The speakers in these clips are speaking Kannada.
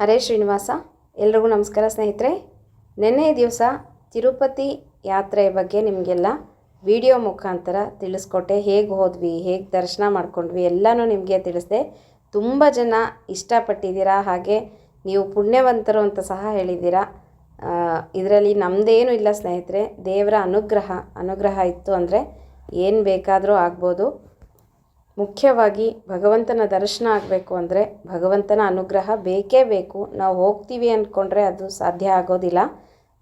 ಹರೇ ಶ್ರೀನಿವಾಸ, ಎಲ್ರಿಗೂ ನಮಸ್ಕಾರ ಸ್ನೇಹಿತರೆ. ನಿನ್ನೆ ದಿವಸ ತಿರುಪತಿ ಯಾತ್ರೆ ಬಗ್ಗೆ ನಿಮಗೆಲ್ಲ ವಿಡಿಯೋ ಮುಖಾಂತರ ತಿಳಿಸ್ಕೊಟ್ಟೆ. ಹೇಗೆ ಹೋದ್ವಿ, ಹೇಗೆ ದರ್ಶನ ಮಾಡ್ಕೊಂಡ್ವಿ ಎಲ್ಲನೂ ನಿಮಗೆ ತಿಳಿಸಿದೆ. ತುಂಬ ಜನ ಇಷ್ಟಪಟ್ಟಿದ್ದೀರಾ, ಹಾಗೆ ನೀವು ಪುಣ್ಯವಂತರು ಅಂತ ಸಹ ಹೇಳಿದ್ದೀರಾ. ಇದರಲ್ಲಿ ನಮ್ಮದೇನೂ ಇಲ್ಲ ಸ್ನೇಹಿತರೆ. ದೇವರ ಅನುಗ್ರಹ ಅನುಗ್ರಹ ಇತ್ತು ಅಂದರೆ ಏನು ಬೇಕಾದರೂ ಆಗ್ಬೋದು. ಮುಖ್ಯವಾಗಿ ಭಗವಂತನ ದರ್ಶನ ಆಗಬೇಕು ಅಂದರೆ ಭಗವಂತನ ಅನುಗ್ರಹ ಬೇಕೇ ಬೇಕು. ನಾವು ಹೋಗ್ತೀವಿ ಅಂದ್ಕೊಂಡ್ರೆ ಅದು ಸಾಧ್ಯ ಆಗೋದಿಲ್ಲ.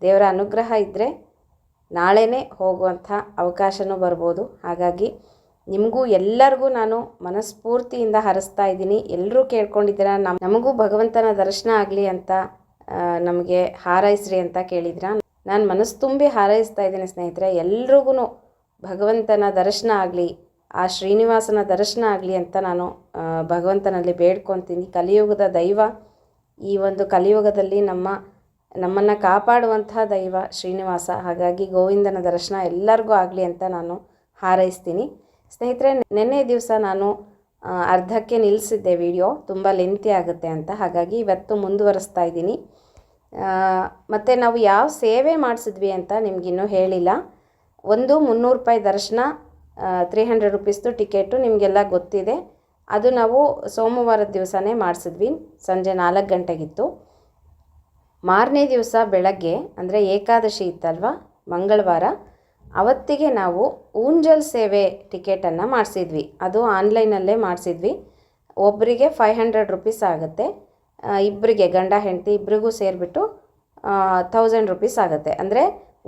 ದೇವರ ಅನುಗ್ರಹ ಇದ್ದರೆ ನಾಳೆನೇ ಹೋಗುವಂಥ ಅವಕಾಶನೂ ಬರ್ಬೋದು. ಹಾಗಾಗಿ ನಿಮಗೂ ಎಲ್ಲರಿಗೂ ನಾನು ಮನಸ್ಫೂರ್ತಿಯಿಂದ ಹರಿಸ್ತಾ ಇದ್ದೀನಿ. ಎಲ್ಲರೂ ಕೇಳ್ಕೊಂಡಿದ್ದೀರ ನಮ್ಮ ನಮಗೂ ಭಗವಂತನ ದರ್ಶನ ಆಗಲಿ ಅಂತ ನಮಗೆ ಹಾರೈಸ್ರಿ ಅಂತ ಕೇಳಿದ್ರ ನಾನು ಮನಸ್ಸು ತುಂಬಿ ಹಾರೈಸ್ತಾ ಇದ್ದೀನಿ ಸ್ನೇಹಿತರೆ. ಎಲ್ರಿಗೂ ಭಗವಂತನ ದರ್ಶನ ಆಗಲಿ ಆ ಶ್ರೀನಿವಾಸನ ದರ್ಶನ ಆಗಲಿ ಅಂತ ನಾನು ಭಗವಂತನಲ್ಲಿ ಬೇಡ್ಕೊತೀನಿ. ಕಲಿಯುಗದ ದೈವ, ಈ ಒಂದು ಕಲಿಯುಗದಲ್ಲಿ ನಮ್ಮ, ನಮ್ಮನ್ನು ಕಾಪಾಡುವಂತಹ ದೈವ ಶ್ರೀನಿವಾಸ. ಹಾಗಾಗಿ ಗೋವಿಂದನ ದರ್ಶನ ಎಲ್ಲರಿಗೂ ಆಗಲಿ ಅಂತ ನಾನು ಹಾರೈಸ್ತೀನಿ. ಸ್ನೇಹಿತರೆ, ನಿನ್ನೆ ದಿವಸ ನಾನು ಅರ್ಧಕ್ಕೆ ನಿಲ್ಲಿಸಿದ್ದೆ ವಿಡಿಯೋ. ತುಂಬ ಲೆಂತಿ ಆಗುತ್ತೆ ಅಂತ. ಹಾಗಾಗಿ ಇವತ್ತು ಮುಂದುವರಿಸ್ತಾ ಇದ್ದೀನಿ. ಮತ್ತು ನಾವು ಯಾವ ಸೇವೆ ಮಾಡಿಸಿದ್ವಿ ಅಂತ ನಿಮಗಿನ್ನೂ ಹೇಳಿಲ್ಲ. ಒಂದು ಮುನ್ನೂರು ರೂಪಾಯಿ ದರ್ಶನ ತ್ರೀ ಹಂಡ್ರೆಡ್ ರುಪೀಸ್ದು ಟಿಕೆಟು ನಿಮಗೆಲ್ಲ ಗೊತ್ತಿದೆ. ಅದು ನಾವು ಸೋಮವಾರದ ದಿವಸನೇ ಮಾಡಿಸಿದ್ವಿ. ಸಂಜೆ ನಾಲ್ಕು ಗಂಟೆಗಿತ್ತು. ಮಾರನೇ ದಿವಸ ಬೆಳಗ್ಗೆ, ಅಂದರೆ ಏಕಾದಶಿ ಇತ್ತಲ್ವ, ಮಂಗಳವಾರ, ಅವತ್ತಿಗೆ ನಾವು ಊಂಜಲ್ ಸೇವೆ ಟಿಕೆಟನ್ನು ಮಾಡಿಸಿದ್ವಿ. ಅದು ಆನ್ಲೈನಲ್ಲೇ ಮಾಡಿಸಿದ್ವಿ. ಒಬ್ಬರಿಗೆ ಫೈವ್ ಹಂಡ್ರೆಡ್ ರುಪೀಸ್ ಆಗುತ್ತೆ. ಇಬ್ಬರಿಗೆ ಗಂಡ, ಹೆಂಡತಿ ಇಬ್ಬರಿಗೂ ಸೇರಿಬಿಟ್ಟು ಥೌಸಂಡ್ ರುಪೀಸ್ ಆಗುತ್ತೆ. ಅಂದರೆ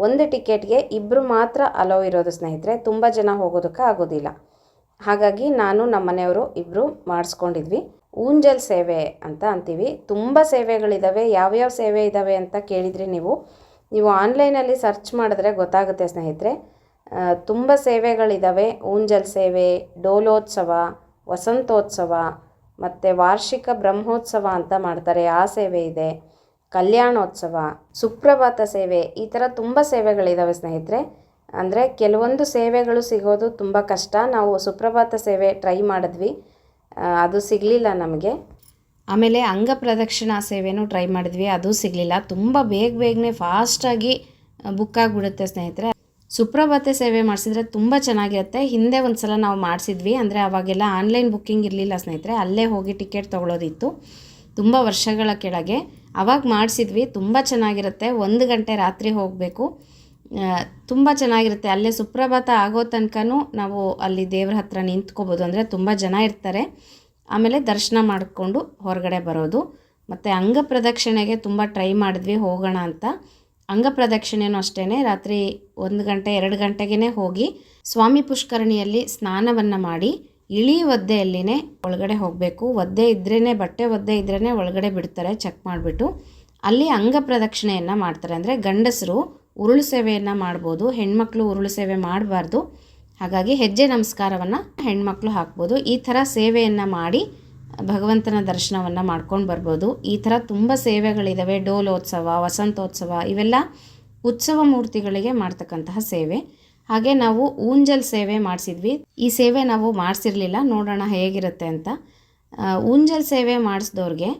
ಒಂದು ಟಿಕೆಟ್ಗೆ ಇಬ್ಬರು ಮಾತ್ರ ಅಲೋ ಇರೋದು ಸ್ನೇಹಿತರೆ, ತುಂಬ ಜನ ಹೋಗೋದಕ್ಕೆ ಆಗೋದಿಲ್ಲ. ಹಾಗಾಗಿ ನಾನು ನಮ್ಮ ಮನೆಯವರು ಇಬ್ಬರು ಮಾಡಿಸ್ಕೊಂಡಿದ್ವಿ. ಊಂಜಲ್ ಸೇವೆ ಅಂತ ಅಂತೀವಿ. ತುಂಬ ಸೇವೆಗಳಿದ್ದಾವೆ ಯಾವ್ಯಾವ ಸೇವೆ ಇದ್ದಾವೆ ಅಂತ ಕೇಳಿದ್ರಿ ನೀವು ನೀವು ಆನ್ಲೈನಲ್ಲಿ ಸರ್ಚ್ ಮಾಡಿದ್ರೆ ಗೊತ್ತಾಗುತ್ತೆ ಸ್ನೇಹಿತರೆ. ತುಂಬ ಸೇವೆಗಳಿದ್ದಾವೆ ಊಂಜಲ್ ಸೇವೆ, ಡೋಲೋತ್ಸವ, ವಸಂತೋತ್ಸವ, ಮತ್ತು ವಾರ್ಷಿಕ ಬ್ರಹ್ಮೋತ್ಸವ ಅಂತ ಮಾಡ್ತಾರೆ. ಆ ಸೇವೆ ಇದೆ. ಕಲ್ಯಾಣೋತ್ಸವ, ಸುಪ್ರಭಾತ ಸೇವೆ ಈ ಥರ ತುಂಬ ಸೇವೆಗಳಿದ್ದಾವೆ ಸ್ನೇಹಿತರೆ. ಅಂದರೆ ಕೆಲವೊಂದು ಸೇವೆಗಳು ಸಿಗೋದು ತುಂಬ ಕಷ್ಟ. ನಾವು ಸುಪ್ರಭಾತ ಸೇವೆ ಟ್ರೈ ಮಾಡಿದ್ವಿ. ಅದು ಸಿಗಲಿಲ್ಲ ನಮಗೆ. ಆಮೇಲೆ ಅಂಗ ಪ್ರದಕ್ಷಿಣಾ ಸೇವೆನೂ ಟ್ರೈ ಮಾಡಿದ್ವಿ. ಅದು ಸಿಗಲಿಲ್ಲ. ತುಂಬ ಬೇಗ ಬೇಗನೆ ಫಾಸ್ಟಾಗಿ ಬುಕ್ ಆಗಿಬಿಡುತ್ತೆ ಸ್ನೇಹಿತರೆ. ಸುಪ್ರಭಾತ ಸೇವೆ ಮಾಡಿಸಿದ್ರೆ ತುಂಬ ಚೆನ್ನಾಗಿರುತ್ತೆ. ಹಿಂದೆ ಒಂದು ಸಲ ನಾವು ಮಾಡಿಸಿದ್ವಿ. ಅಂದರೆ ಅವಾಗೆಲ್ಲ ಆನ್ಲೈನ್ ಬುಕ್ಕಿಂಗ್ ಇರಲಿಲ್ಲ ಸ್ನೇಹಿತರೆ. ಅಲ್ಲೇ ಹೋಗಿ ಟಿಕೆಟ್ ತೊಗೊಳೋದಿತ್ತು. ತುಂಬ ವರ್ಷಗಳ ಕೆಳಗೆ. ಅವಾಗ ಮಾಡಿಸಿದ್ವಿ, ತುಂಬ ಚೆನ್ನಾಗಿರುತ್ತೆ. ಒಂದು ಗಂಟೆ ರಾತ್ರಿ ಹೋಗಬೇಕು. ತುಂಬ ಚೆನ್ನಾಗಿರುತ್ತೆ. ಅಲ್ಲೇ ಸುಪ್ರಭಾತ ಆಗೋ ತನಕನೂ ನಾವು ಅಲ್ಲಿ ದೇವ್ರ ಹತ್ರ ನಿಂತ್ಕೋಬೋದು. ಅಂದರೆ ತುಂಬ ಜನ ಇರ್ತಾರೆ. ಆಮೇಲೆ ದರ್ಶನ ಮಾಡಿಕೊಂಡು ಹೊರಗಡೆ ಬರೋದು. ಮತ್ತು ಅಂಗಪ್ರದಕ್ಷಿಣೆಗೆ ತುಂಬ ಟ್ರೈ ಮಾಡಿದ್ವಿ, ಹೋಗೋಣ ಅಂತ. ಅಂಗ ಪ್ರದಕ್ಷಿಣೆನೂ ಅಷ್ಟೇ ರಾತ್ರಿ ಒಂದು ಗಂಟೆ, ಎರಡು ಗಂಟೆಗೇ ಹೋಗಿ ಸ್ವಾಮಿ ಪುಷ್ಕರಣಿಯಲ್ಲಿ ಸ್ನಾನವನ್ನು ಮಾಡಿ ಇಳಿ ಒದ್ದೆಯಲ್ಲಿನೇ ಒಳಗಡೆ ಹೋಗಬೇಕು. ಒದ್ದೆ ಇದ್ರೇ ಬಟ್ಟೆ ಒದ್ದೆ ಇದ್ರೇ ಒಳಗಡೆ ಬಿಡ್ತಾರೆ, ಚೆಕ್ ಮಾಡಿಬಿಟ್ಟು. ಅಲ್ಲಿ ಅಂಗ ಪ್ರದಕ್ಷಿಣೆಯನ್ನು ಮಾಡ್ತಾರೆ. ಅಂದರೆ ಗಂಡಸರು ಉರುಳು ಸೇವೆಯನ್ನು ಮಾಡ್ಬೋದು, ಹೆಣ್ಮಕ್ಳು ಉರುಳು ಸೇವೆ ಮಾಡಬಾರ್ದು. ಹಾಗಾಗಿ ಹೆಜ್ಜೆ ನಮಸ್ಕಾರವನ್ನು ಹೆಣ್ಮಕ್ಳು ಹಾಕ್ಬೋದು. ಈ ಥರ ಸೇವೆಯನ್ನು ಮಾಡಿ ಭಗವಂತನ ದರ್ಶನವನ್ನು ಮಾಡ್ಕೊಂಡು ಬರ್ಬೋದು. ಈ ಥರ ತುಂಬ ಸೇವೆಗಳಿದ್ದಾವೆ ಡೋಲೋತ್ಸವ, ವಸಂತೋತ್ಸವ ಇವೆಲ್ಲ ಉತ್ಸವ ಮೂರ್ತಿಗಳಿಗೆ ಮಾಡ್ತಕ್ಕಂತಹ ಸೇವೆ. ಹಾಗೆ ನಾವು ಊಂಜಲ್ ಸೇವೆ ಮಾಡಿಸಿದ್ವಿ. ಈ ಸೇವೆ ನಾವು ಮಾಡಿಸಿರಲಿಲ್ಲ. ನೋಡೋಣ ಹೇಗಿರುತ್ತೆ ಅಂತ. ಊಂಜಲ್ ಸೇವೆ ಮಾಡಿಸಿದವ್ರಿಗೆ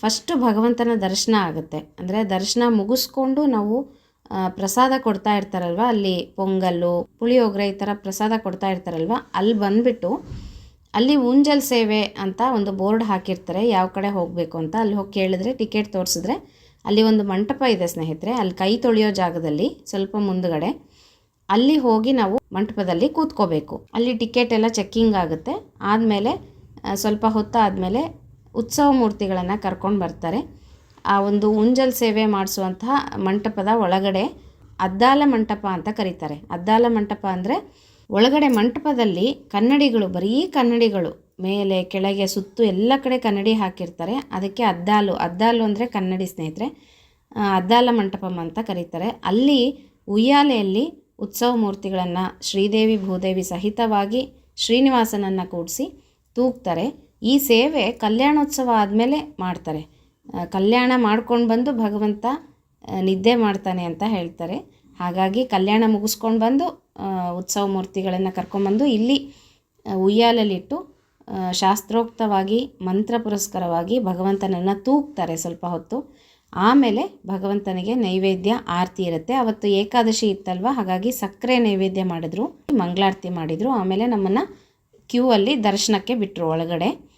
ಫಸ್ಟು ಭಗವಂತನ ದರ್ಶನ ಆಗುತ್ತೆ. ಅಂದರೆ ದರ್ಶನ ಮುಗಿಸ್ಕೊಂಡು ನಾವು ಪ್ರಸಾದ ಕೊಡ್ತಾ ಇರ್ತಾರಲ್ವ? ಅಲ್ಲಿ ಪೊಂಗಲ್ಲು, ಪುಳಿಯೋಗರೆ ಈ ಥರ ಪ್ರಸಾದ ಕೊಡ್ತಾ ಇರ್ತಾರಲ್ವ? ಅಲ್ಲಿ ಬಂದುಬಿಟ್ಟು ಅಲ್ಲಿ ಊಂಜಲ್ ಸೇವೆ ಅಂತ ಒಂದು ಬೋರ್ಡ್ ಹಾಕಿರ್ತಾರೆ. ಯಾವ ಕಡೆ ಹೋಗಬೇಕು ಅಂತ. ಅಲ್ಲಿ ಹೋಗಿ ಕೇಳಿದ್ರೆ, ಟಿಕೆಟ್ ತೋರಿಸಿದ್ರೆ ಅಲ್ಲಿ ಒಂದು ಮಂಟಪ ಇದೆ ಸ್ನೇಹಿತರೆ. ಅಲ್ಲಿ ಕೈ ತೊಳೆಯೋ ಜಾಗದಲ್ಲಿ ಸ್ವಲ್ಪ ಮುಂದುಗಡೆ. ಅಲ್ಲಿ ಹೋಗಿ ನಾವು ಮಂಟಪದಲ್ಲಿ ಕೂತ್ಕೋಬೇಕು. ಅಲ್ಲಿ ಟಿಕೆಟ್ ಎಲ್ಲ ಚೆಕ್ಕಿಂಗ್ ಆಗುತ್ತೆ. ಆದಮೇಲೆ ಸ್ವಲ್ಪ ಹೊತ್ತಾದಮೇಲೆ ಉತ್ಸವ ಮೂರ್ತಿಗಳನ್ನು ಕರ್ಕೊಂಡು ಬರ್ತಾರೆ. ಆ ಒಂದು ಉಂಜಲ್ ಸೇವೆ ಮಾಡಿಸುವಂತಹ ಮಂಟಪದ ಒಳಗಡೆ ಅದ್ದಾಲ ಮಂಟಪ ಅಂತ ಕರೀತಾರೆ. ಅದ್ದಾಲ ಮಂಟಪ ಅಂದರೆ ಒಳಗಡೆ ಮಂಟಪದಲ್ಲಿ ಕನ್ನಡಿಗಳು, ಬರೀ ಕನ್ನಡಿಗಳು, ಮೇಲೆ, ಕೆಳಗೆ, ಸುತ್ತು ಎಲ್ಲ ಕಡೆ ಕನ್ನಡಿ ಹಾಕಿರ್ತಾರೆ. ಅದಕ್ಕೆ ಅದ್ದಾಲು ಅದ್ದಾಲು ಅಂದರೆ ಕನ್ನಡಿ ಸ್ನೇಹಿತರೆ ಅದ್ದಾಲ ಮಂಟಪಂ ಅಂತ ಕರೀತಾರೆ. ಅಲ್ಲಿ ಉಯ್ಯಾಲೆಯಲ್ಲಿ ಉತ್ಸವ ಮೂರ್ತಿಗಳನ್ನು ಶ್ರೀದೇವಿ ಭೂದೇವಿ ಸಹಿತವಾಗಿ ಶ್ರೀನಿವಾಸನನ್ನು ಕೂಡಿಸಿ ತೂಗ್ತಾರೆ. ಈ ಸೇವೆ ಕಲ್ಯಾಣೋತ್ಸವ ಆದಮೇಲೆ ಮಾಡ್ತಾರೆ. ಕಲ್ಯಾಣ ಮಾಡ್ಕೊಂಡು ಬಂದು ಭಗವಂತ ನಿದ್ದೆ ಮಾಡ್ತಾನೆ ಅಂತ ಹೇಳ್ತಾರೆ. ಹಾಗಾಗಿ ಕಲ್ಯಾಣ ಮುಗಿಸ್ಕೊಂಡು ಬಂದು ಉತ್ಸವ ಮೂರ್ತಿಗಳನ್ನು ಕರ್ಕೊಂಬಂದು ಇಲ್ಲಿ ಉಯ್ಯಾಲಲ್ಲಿಟ್ಟು ಶಾಸ್ತ್ರೋಕ್ತವಾಗಿ, ಮಂತ್ರ ಪುರಸ್ಕಾರವಾಗಿ ಭಗವಂತನನ್ನು ತೂಗ್ತಾರೆ ಸ್ವಲ್ಪ ಹೊತ್ತು. ಆಮೇಲೆ ಭಗವಂತನಿಗೆ ನೈವೇದ್ಯ, ಆರತಿ ಇರುತ್ತೆ. ಅವತ್ತು ಏಕಾದಶಿ ಇತ್ತಲ್ವ? ಹಾಗಾಗಿ ಸಕ್ಕರೆ ನೈವೇದ್ಯ ಮಾಡಿದ್ರು. ಮಂಗಳಾರತಿ ಮಾಡಿದರು. ಆಮೇಲೆ ನಮ್ಮನ್ನು ಕ್ಯೂ ಅಲ್ಲಿ ದರ್ಶನಕ್ಕೆ ಬಿಟ್ಟರು ಒಳಗಡೆ.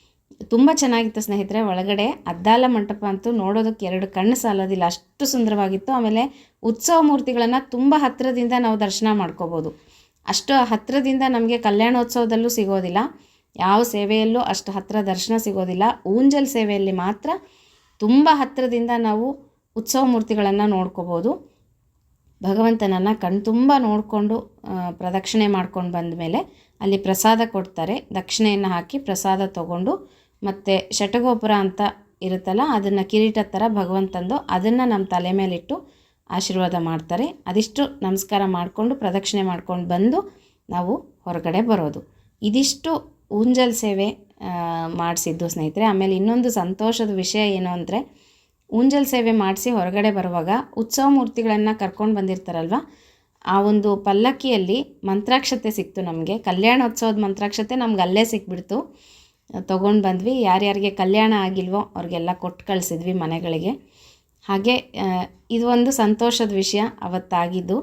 ತುಂಬ ಚೆನ್ನಾಗಿತ್ತು ಸ್ನೇಹಿತರೆ, ಒಳಗಡೆ ಅದ್ದಾಲ ಮಂಟಪ ಅಂತೂ ನೋಡೋದಕ್ಕೆ ಎರಡು ಕಣ್ಣು ಸಾಲೋದಿಲ್ಲ. ಅಷ್ಟು ಸುಂದರವಾಗಿತ್ತು. ಆಮೇಲೆ ಉತ್ಸವ ಮೂರ್ತಿಗಳನ್ನು ತುಂಬ ಹತ್ತಿರದಿಂದ ನಾವು ದರ್ಶನ ಮಾಡ್ಕೋಬೋದು. ಅಷ್ಟು ಹತ್ತಿರದಿಂದ ನಮಗೆ ಕಲ್ಯಾಣೋತ್ಸವದಲ್ಲೂ ಸಿಗೋದಿಲ್ಲ. ಯಾವ ಸೇವೆಯಲ್ಲೂ ಅಷ್ಟು ಹತ್ತಿರ ದರ್ಶನ ಸಿಗೋದಿಲ್ಲ. ಊಂಜಲ್ ಸೇವೆಯಲ್ಲಿ ಮಾತ್ರ ತುಂಬ ಹತ್ತಿರದಿಂದ ನಾವು ಉತ್ಸವ ಮೂರ್ತಿಗಳನ್ನು ನೋಡ್ಕೋಬೋದು. ಭಗವಂತನನ್ನು ಕಣ್ತುಂಬ ನೋಡಿಕೊಂಡು ಪ್ರದಕ್ಷಿಣೆ ಮಾಡ್ಕೊಂಡು ಬಂದ ಮೇಲೆ ಅಲ್ಲಿ ಪ್ರಸಾದ ಕೊಡ್ತಾರೆ. ದಕ್ಷಿಣೆಯನ್ನು ಹಾಕಿ ಪ್ರಸಾದ ತಗೊಂಡು ಮತ್ತು ಶಟಗೋಪುರ ಅಂತ ಇರುತ್ತಲ್ಲ, ಅದನ್ನು ಕಿರೀಟ ಥರ ಭಗವಂತಂದು ಅದನ್ನು ನಮ್ಮ ತಲೆ ಮೇಲಿಟ್ಟು ಆಶೀರ್ವಾದ ಮಾಡ್ತಾರೆ. ಅದಿಷ್ಟು ನಮಸ್ಕಾರ ಮಾಡಿಕೊಂಡು, ಪ್ರದಕ್ಷಿಣೆ ಮಾಡ್ಕೊಂಡು ಬಂದು ನಾವು ಹೊರಗಡೆ ಬರೋದು. ಇದಿಷ್ಟು ಊಂಜಲ್ ಸೇವೆ ಮಾಡಿಸಿದ್ದು ಸ್ನೇಹಿತರೆ. ಆಮೇಲೆ ಇನ್ನೊಂದು ಸಂತೋಷದ ವಿಷಯ ಏನು ಅಂದರೆ ಉಂಜಲ್ ಸೇವೆ ಮಾಡಿಸಿ ಹೊರಗಡೆ ಬರುವಾಗ ಉತ್ಸವ ಮೂರ್ತಿಗಳನ್ನು ಕರ್ಕೊಂಡು ಬಂದಿರ್ತಾರಲ್ವ? ಆ ಒಂದು ಪಲ್ಲಕ್ಕಿಯಲ್ಲಿ ಮಂತ್ರಾಕ್ಷತೆ ಸಿಕ್ತು ನಮಗೆ. ಕಲ್ಯಾಣೋತ್ಸವದ ಮಂತ್ರಾಕ್ಷತೆ ನಮ್ಗೆ ಅಲ್ಲೇ ಸಿಕ್ಬಿಡ್ತು. ತೊಗೊಂಡು ಬಂದ್ವಿ. ಯಾರ್ಯಾರಿಗೆ ಕಲ್ಯಾಣ ಆಗಿಲ್ವೋ ಅವ್ರಿಗೆಲ್ಲ ಕೊಟ್ಟು ಕಳಿಸಿದ್ವಿ ಮನೆಗಳಿಗೆ. ಹಾಗೆ ಇದು ಒಂದು ಸಂತೋಷದ ವಿಷಯ ಅವತ್ತಾಗಿದ್ದು.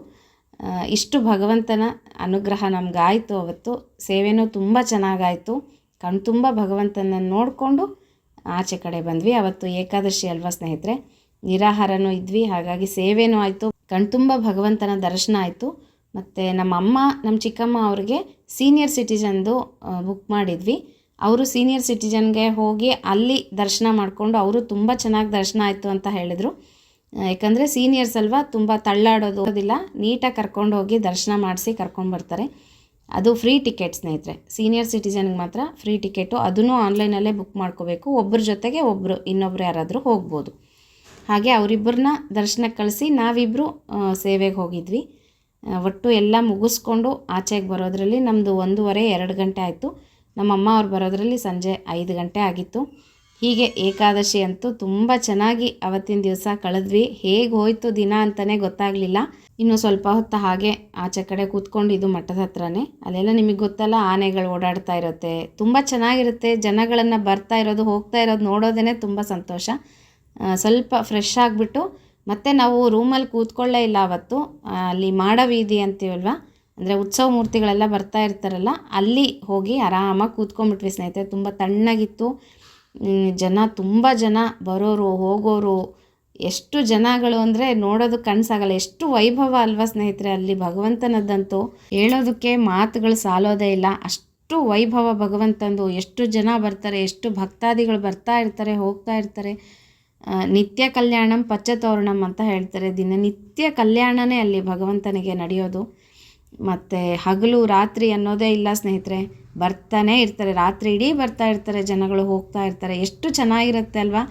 ಇಷ್ಟು ಭಗವಂತನ ಅನುಗ್ರಹ ನಮಗಾಯಿತು ಅವತ್ತು. ಸೇವೆನೂ ತುಂಬ ಚೆನ್ನಾಗಾಯಿತು. ಕಣ್ತುಂಬ ಭಗವಂತನನ್ನು ನೋಡಿಕೊಂಡು ಆಚೆ ಕಡೆ ಬಂದ್ವಿ. ಅವತ್ತು ಏಕಾದಶಿ ಅಲ್ವಾ ಸ್ನೇಹಿತರೆ? ನಿರಾಹಾರನೂ ಇದ್ವಿ, ಹಾಗಾಗಿ ಸೇವೆನೂ ಆಯಿತು. ಕಣ್ತುಂಬ ಭಗವಂತನ ದರ್ಶನ ಆಯಿತು. ಮತ್ತು ನಮ್ಮ ಅಮ್ಮ, ನಮ್ಮ ಚಿಕ್ಕಮ್ಮ ಅವ್ರಿಗೆ ಸೀನಿಯರ್ ಸಿಟಿಜನ್ದು ಬುಕ್ ಮಾಡಿದ್ವಿ. ಅವರು ಸೀನಿಯರ್ ಸಿಟಿಜನ್ಗೆ ಹೋಗಿ ಅಲ್ಲಿ ದರ್ಶನ ಮಾಡಿಕೊಂಡು ಅವರು ತುಂಬ ಚೆನ್ನಾಗಿ ದರ್ಶನ ಆಯಿತು ಅಂತ ಹೇಳಿದರು. ಯಾಕಂದರೆ ಸೀನಿಯರ್ಸ್ ಅಲ್ವಾ ತುಂಬ ತಳ್ಳಾಡೋದು ಇಲ್ಲ ನೀಟಾಗಿ ಕರ್ಕೊಂಡು ಹೋಗಿ ದರ್ಶನ ಮಾಡಿಸಿ ಕರ್ಕೊಂಡು ಬರ್ತಾರೆ. ಅದು ಫ್ರೀ ಟಿಕೆಟ್, ಸ್ನೇಹಿತರೆ. ಸೀನಿಯರ್ ಸಿಟಿಸನ್ಗೆ ಮಾತ್ರ ಫ್ರೀ ಟಿಕೆಟು. ಅದನ್ನು ಆನ್ಲೈನಲ್ಲೇ ಬುಕ್ ಮಾಡ್ಕೋಬೇಕು. ಒಬ್ಬರ ಜೊತೆಗೆ ಒಬ್ಬರು ಇನ್ನೊಬ್ಬರು ಯಾರಾದರೂ ಹೋಗ್ಬೋದು. ಹಾಗೆ ಅವರಿಬ್ಬರನ್ನ ದರ್ಶನಕ್ಕೆ ಕಳಿಸಿ ನಾವಿಬ್ಬರು ಸೇವೆಗೆ ಹೋಗಿದ್ವಿ. ಒಟ್ಟು ಎಲ್ಲ ಮುಗಿಸ್ಕೊಂಡು ಆಚೆಗೆ ಬರೋದ್ರಲ್ಲಿ ನಮ್ಮದು ಒಂದೂವರೆ, ಎರಡು ಗಂಟೆ ಆಯಿತು. ನಮ್ಮಮ್ಮ ಅವ್ರು ಬರೋದ್ರಲ್ಲಿ ಸಂಜೆ ಐದು ಗಂಟೆ ಆಗಿತ್ತು. ಹೀಗೆ ಏಕಾದಶಿ ಅಂತೂ ತುಂಬ ಚೆನ್ನಾಗಿ ಅವತ್ತಿನ ದಿವಸ ಕಳೆದ್ವಿ. ಹೇಗೆ ಹೋಯ್ತು ದಿನ ಅಂತಲೇ ಗೊತ್ತಾಗಲಿಲ್ಲ. ಇನ್ನು ಸ್ವಲ್ಪ ಹೊತ್ತು ಹಾಗೆ ಆಚೆ ಕಡೆ ಕೂತ್ಕೊಂಡಿದ್ದು ಮಠದ ಹತ್ರನೇ. ಅಲ್ಲೆಲ್ಲ ನಿಮಗೆ ಗೊತ್ತಲ್ಲ, ಆನೆಗಳು ಓಡಾಡ್ತಾ ಇರುತ್ತೆ. ತುಂಬ ಚೆನ್ನಾಗಿರುತ್ತೆ. ಜನಗಳನ್ನು ಬರ್ತಾ ಇರೋದು, ಹೋಗ್ತಾ ಇರೋದು ನೋಡೋದೇ ತುಂಬ ಸಂತೋಷ. ಸ್ವಲ್ಪ ಫ್ರೆಶ್ ಆಗಿಬಿಟ್ಟು ಮತ್ತೆ ನಾವು ರೂಮಲ್ಲಿ ಕೂತ್ಕೊಳ್ಳೇ ಇಲ್ಲ ಅವತ್ತು. ಅಲ್ಲಿ ಮಾಡವೀದಿ ಅಂತೀವಲ್ವ? ಅಂದರೆ ಉತ್ಸವ ಮೂರ್ತಿಗಳೆಲ್ಲ ಬರ್ತಾ ಇರ್ತಾರಲ್ಲ, ಅಲ್ಲಿ ಹೋಗಿ ಆರಾಮಾಗಿ ಕೂತ್ಕೊಂಡ್ಬಿಟ್ವಿ ಸ್ನೇಹಿತರೆ. ತುಂಬ ತಣ್ಣಗಿತ್ತು. ಜನ ತುಂಬ ಜನ ಬರೋರು, ಹೋಗೋರು, ಎಷ್ಟು ಜನಗಳು ಅಂದರೆ ನೋಡೋದು ಕಣ್ಸಾಗಲ್ಲ. ಎಷ್ಟು ವೈಭವ ಅಲ್ವಾ ಸ್ನೇಹಿತರೆ, ಅಲ್ಲಿ ಭಗವಂತನದ್ದಂತೂ. ಹೇಳೋದಕ್ಕೆ ಮಾತುಗಳು ಸಾಲೋದೇ ಇಲ್ಲ. ಅಷ್ಟು ವೈಭವ ಭಗವಂತಂದು. ಎಷ್ಟು ಜನ ಬರ್ತಾರೆ, ಎಷ್ಟು ಭಕ್ತಾದಿಗಳು ಬರ್ತಾ ಇರ್ತಾರೆ, ಹೋಗ್ತಾ ಇರ್ತಾರೆ. ನಿತ್ಯ ಕಲ್ಯಾಣಂ ಪಚ್ಚತೋರಣಂ ಅಂತ ಹೇಳ್ತಾರೆ. ದಿನನಿತ್ಯ ಕಲ್ಯಾಣನೇ ಅಲ್ಲಿ ಭಗವಂತನಿಗೆ ನಡೆಯೋದು. ಮತ್ತು ಹಗಲು ರಾತ್ರಿ ಅನ್ನೋದೇ ಇಲ್ಲ ಸ್ನೇಹಿತರೆ. ಬರ್ತಾನೆ ಇರ್ತಾರೆ, ರಾತ್ರಿ ಇಡೀ ಬರ್ತಾ ಇರ್ತಾರೆ, ಜನಗಳು ಹೋಗ್ತಾ ಇರ್ತಾರೆ. ಎಷ್ಟು ಚೆನ್ನಾಗಿರುತ್ತೆ ಅಲ್ವಾ?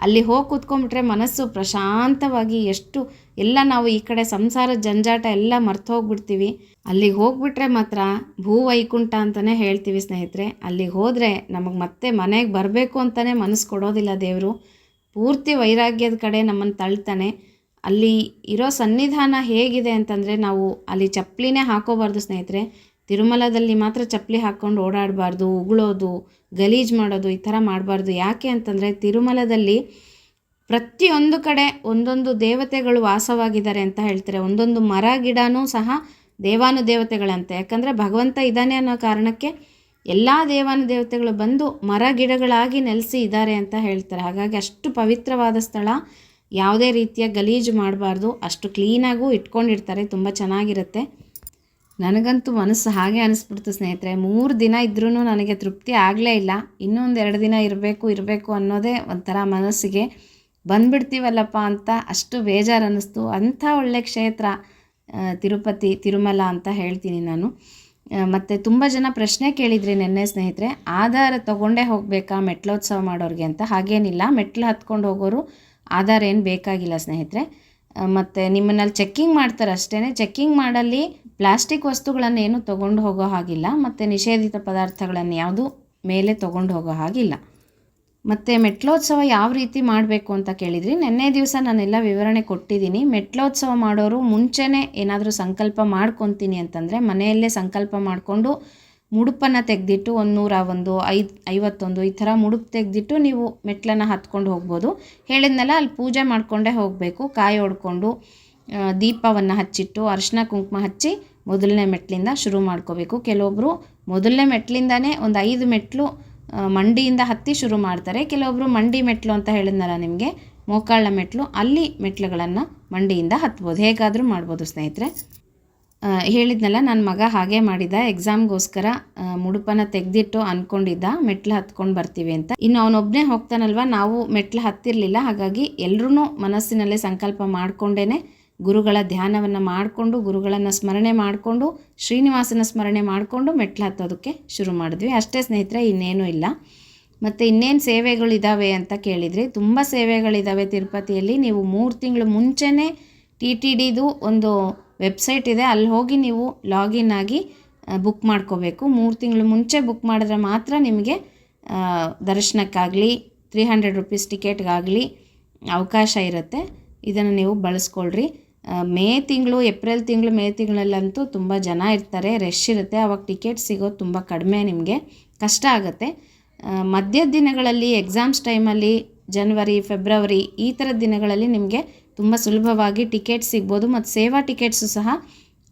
ಅಲ್ಲಿ ಹೋಗಿ ಕೂತ್ಕೊಂಡ್ಬಿಟ್ರೆ ಮನಸ್ಸು ಪ್ರಶಾಂತವಾಗಿ ಎಷ್ಟು, ಎಲ್ಲ ನಾವು ಈ ಕಡೆ ಸಂಸಾರ ಜಂಜಾಟ ಎಲ್ಲ ಮರ್ತು ಹೋಗ್ಬಿಡ್ತೀವಿ. ಅಲ್ಲಿಗೆ ಹೋಗ್ಬಿಟ್ರೆ ಮಾತ್ರ ಭೂ ವೈಕುಂಠ ಅಂತಲೇ ಹೇಳ್ತೀವಿ ಸ್ನೇಹಿತರೆ. ಅಲ್ಲಿಗೆ ಹೋದರೆ ನಮಗೆ ಮತ್ತೆ ಮನೆಗೆ ಬರಬೇಕು ಅಂತಲೇ ಮನಸ್ಸು ಕೊಡೋದಿಲ್ಲ ದೇವರು. ಪೂರ್ತಿ ವೈರಾಗ್ಯದ ಕಡೆ ನಮ್ಮನ್ನು ತಳ್ತಾನೆ. ಅಲ್ಲಿ ಇರೋ ಸನ್ನಿಧಾನ ಹೇಗಿದೆ ಅಂತಂದರೆ ನಾವು ಅಲ್ಲಿ ಚಪ್ಪಲಿನೇ ಹಾಕೋಬಾರ್ದು ಸ್ನೇಹಿತರೆ. ತಿರುಮಲದಲ್ಲಿ ಮಾತ್ರ ಚಪ್ಪಲಿ ಹಾಕ್ಕೊಂಡು ಓಡಾಡಬಾರ್ದು, ಉಗುಳೋದು, ಗಲೀಜು ಮಾಡೋದು ಈ ಥರ ಮಾಡಬಾರ್ದು. ಯಾಕೆ ಅಂತಂದರೆ ತಿರುಮಲದಲ್ಲಿ ಪ್ರತಿಯೊಂದು ಕಡೆ ಒಂದೊಂದು ದೇವತೆಗಳು ವಾಸವಾಗಿದ್ದಾರೆ ಅಂತ ಹೇಳ್ತಾರೆ. ಒಂದೊಂದು ಮರ, ಗಿಡನೂ ಸಹ ದೇವಾನು ದೇವತೆಗಳಂತೆ. ಯಾಕಂದರೆ ಭಗವಂತ ಇದ್ದಾನೆ ಅನ್ನೋ ಕಾರಣಕ್ಕೆ ಎಲ್ಲ ದೇವಾನುದೇವತೆಗಳು ಬಂದು ಮರ, ಗಿಡಗಳಾಗಿ ನೆಲೆಸಿ ಇದ್ದಾರೆ ಅಂತ ಹೇಳ್ತಾರೆ. ಹಾಗಾಗಿ ಅಷ್ಟು ಪವಿತ್ರವಾದ ಸ್ಥಳ. ಯಾವುದೇ ರೀತಿಯ ಗಲೀಜು ಮಾಡಬಾರ್ದು. ಅಷ್ಟು ಕ್ಲೀನಾಗೂ ಇಟ್ಕೊಂಡಿರ್ತಾರೆ. ತುಂಬ ಚೆನ್ನಾಗಿರುತ್ತೆ. ನನಗಂತೂ ಮನಸ್ಸು ಹಾಗೆ ಅನಿಸ್ಬಿಡ್ತು ಸ್ನೇಹಿತರೆ. ಮೂರು ದಿನ ಇದ್ರೂ ನನಗೆ ತೃಪ್ತಿ ಆಗಲೇ ಇಲ್ಲ. ಇನ್ನೊಂದು ಎರಡು ದಿನ ಇರಬೇಕು ಇರಬೇಕು ಅನ್ನೋದೇ ಒಂಥರ ಮನಸ್ಸಿಗೆ ಬಂದ್ಬಿಡ್ತೀವಲ್ಲಪ್ಪ ಅಂತ ಅಷ್ಟು ಬೇಜಾರು ಅನ್ನಿಸ್ತು ಅಂಥ ಒಳ್ಳೆ ಕ್ಷೇತ್ರ ತಿರುಪತಿ, ತಿರುಮಲ ಅಂತ ಹೇಳ್ತೀನಿ ನಾನು. ಮತ್ತು ತುಂಬ ಜನ ಪ್ರಶ್ನೆ ಕೇಳಿದ್ರಿ ನೆನ್ನೆ ಸ್ನೇಹಿತರೆ, ಆಧಾರ ತೊಗೊಂಡೇ ಹೋಗಬೇಕಾ ಮೆಟ್ಲೋತ್ಸವ ಮಾಡೋರಿಗೆ ಅಂತ? ಹಾಗೇನಿಲ್ಲ. ಮೆಟ್ಲು ಹತ್ಕೊಂಡು ಹೋಗೋರು ಆಧಾರ ಏನು ಬೇಕಾಗಿಲ್ಲ ಸ್ನೇಹಿತರೆ. ಮತ್ತು ನಿಮ್ಮನ್ನಲ್ಲಿ ಚೆಕ್ಕಿಂಗ್ ಮಾಡ್ತಾರೆ ಅಷ್ಟೇ ಚೆಕ್ಕಿಂಗ್ ಮಾಡಲ್ಲಿ ಪ್ಲಾಸ್ಟಿಕ್ ವಸ್ತುಗಳನ್ನು ಏನು ತೊಗೊಂಡು ಹೋಗೋ ಹಾಗಿಲ್ಲ. ಮತ್ತು ನಿಷೇಧಿತ ಪದಾರ್ಥಗಳನ್ನು ಯಾವುದು ಮೇಲೆ ತೊಗೊಂಡು ಹೋಗೋ ಹಾಗಿಲ್ಲ. ಮತ್ತು ಮೆಟ್ಲೋತ್ಸವ ಯಾವ ರೀತಿ ಮಾಡಬೇಕು ಅಂತ ಕೇಳಿದ್ರಿ. ನಿನ್ನೆ ದಿವಸ ನಾನೆಲ್ಲ ವಿವರಣೆ ಕೊಟ್ಟಿದ್ದೀನಿ. ಮೆಟ್ಲೋತ್ಸವ ಮಾಡೋರು ಮುಂಚೆನೇ ಏನಾದರೂ ಸಂಕಲ್ಪ ಮಾಡ್ಕೊತೀನಿ ಅಂತಂದರೆ ಮನೆಯಲ್ಲೇ ಸಂಕಲ್ಪ ಮಾಡಿಕೊಂಡು ಮುಡುಪನ್ನು ತೆಗೆದಿಟ್ಟು ಒಂದು ನೂರ ಒಂದು ಐದು ಐವತ್ತೊಂದು ಈ ಥರ ಮುಡುಪು ತೆಗೆದಿಟ್ಟು ನೀವು ಮೆಟ್ಲನ್ನು ಹತ್ಕೊಂಡು ಹೋಗ್ಬೋದು. ಹೇಳಿದ್ನಲ್ಲ ಅಲ್ಲಿ ಪೂಜೆ ಮಾಡಿಕೊಂಡೇ ಹೋಗಬೇಕು. ಕಾಯಿ ಹೊಡ್ಕೊಂಡು ದೀಪವನ್ನು ಹಚ್ಚಿಟ್ಟು ಅರಿಶಿನ ಕುಂಕುಮ ಹಚ್ಚಿ ಮೊದಲನೇ ಮೆಟ್ಲಿಂದ ಶುರು ಮಾಡ್ಕೋಬೇಕು. ಕೆಲವೊಬ್ಬರು ಮೊದಲನೇ ಮೆಟ್ಲಿಂದನೇ ಒಂದು ಐದು ಮೆಟ್ಲು ಆ, ಮಂಡಿಯಿಂದ ಹತ್ತಿ ಶುರು ಮಾಡ್ತಾರೆ. ಕೆಲವೊಬ್ಬರು ಮಂಡಿ ಮೆಟ್ಲು ಅಂತ ಹೇಳಿದ್ನಲ್ಲ ನಿಮಗೆ ಮೋಕಾಳ ಮೆಟ್ಲು ಅಲ್ಲಿ ಮೆಟ್ಲುಗಳನ್ನು ಮಂಡಿಯಿಂದ ಹತ್ಬೋದು. ಹೇಗಾದರೂ ಮಾಡ್ಬೋದು ಸ್ನೇಹಿತರೆ. ಹೇಳಿದ್ನಲ್ಲ ನನ್ನ ಮಗ ಹಾಗೆ ಮಾಡಿದ ಎಕ್ಸಾಮ್ಗೋಸ್ಕರ ಮುಡುಪನ ತೆಗೆದಿಟ್ಟು ಅಂದ್ಕೊಂಡಿದ್ದ ಮೆಟ್ಲು ಹತ್ಕೊಂಡು ಬರ್ತೀವಿ ಅಂತ. ಇನ್ನು ಅವನೊಬ್ಬನೇ ಹೋಗ್ತಾನಲ್ವ, ನಾವು ಮೆಟ್ಲು ಹತ್ತಿರಲಿಲ್ಲ, ಹಾಗಾಗಿ ಎಲ್ಲರೂ ಮನಸ್ಸಿನಲ್ಲೇ ಸಂಕಲ್ಪ ಮಾಡಿಕೊಂಡೇ ಗುರುಗಳ ಧ್ಯಾನವನ್ನು ಮಾಡಿಕೊಂಡು, ಗುರುಗಳನ್ನು ಸ್ಮರಣೆ ಮಾಡಿಕೊಂಡು, ಶ್ರೀನಿವಾಸನ ಸ್ಮರಣೆ ಮಾಡಿಕೊಂಡು ಮೆಟ್ಲು ಹತ್ತೋದಕ್ಕೆ ಶುರು ಮಾಡಿದ್ವಿ. ಅಷ್ಟೇ ಸ್ನೇಹಿತರೆ, ಇನ್ನೇನೂ ಇಲ್ಲ. ಮತ್ತು ಇನ್ನೇನು ಸೇವೆಗಳಿದ್ದಾವೆ ಅಂತ ಕೇಳಿದ್ರಿ, ತುಂಬ ಸೇವೆಗಳಿದ್ದಾವೆ ತಿರುಪತಿಯಲ್ಲಿ. ನೀವು ಮೂರು ತಿಂಗಳು ಮುಂಚೆನೇ ಟಿ ಟಿ ಡಿದು ಒಂದು ವೆಬ್ಸೈಟ್ ಇದೆ, ಅಲ್ಲಿ ಹೋಗಿ ನೀವು ಲಾಗಿನ್ ಆಗಿ ಬುಕ್ ಮಾಡ್ಕೋಬೇಕು. ಮೂರು ತಿಂಗಳು ಮುಂಚೆ ಬುಕ್ ಮಾಡಿದ್ರೆ ಮಾತ್ರ ನಿಮಗೆ ದರ್ಶನಕ್ಕಾಗಲಿ ತ್ರೀ ಹಂಡ್ರೆಡ್ ರುಪೀಸ್ ಟಿಕೆಟ್ಗಾಗಲಿ ಅವಕಾಶ ಇರುತ್ತೆ. ಇದನ್ನು ನೀವು ಬಳಸ್ಕೊಳ್ರಿ. ಮೇ ತಿಂಗಳು, ಏಪ್ರಿಲ್ ತಿಂಗಳು, ಮೇ ತಿಂಗಳಲ್ಲಂತೂ ತುಂಬ ಜನ ಇರ್ತಾರೆ ರಶ್ ಇರುತ್ತೆ. ಅವಾಗ ಟಿಕೆಟ್ ಸಿಗೋದು ತುಂಬ ಕಡಿಮೆ ನಿಮಗೆ ಕಷ್ಟ ಆಗುತ್ತೆ. ಮಧ್ಯದ ದಿನಗಳಲ್ಲಿ ಎಕ್ಸಾಮ್ಸ್ ಟೈಮಲ್ಲಿ ಜನ್ವರಿ ಫೆಬ್ರವರಿ ಈ ಥರದ ದಿನಗಳಲ್ಲಿ ನಿಮಗೆ ತುಂಬ ಸುಲಭವಾಗಿ ಟಿಕೆಟ್ ಸಿಗ್ಬೋದು ಮತ್ತು ಸೇವಾ ಟಿಕೆಟ್ಸು ಸಹ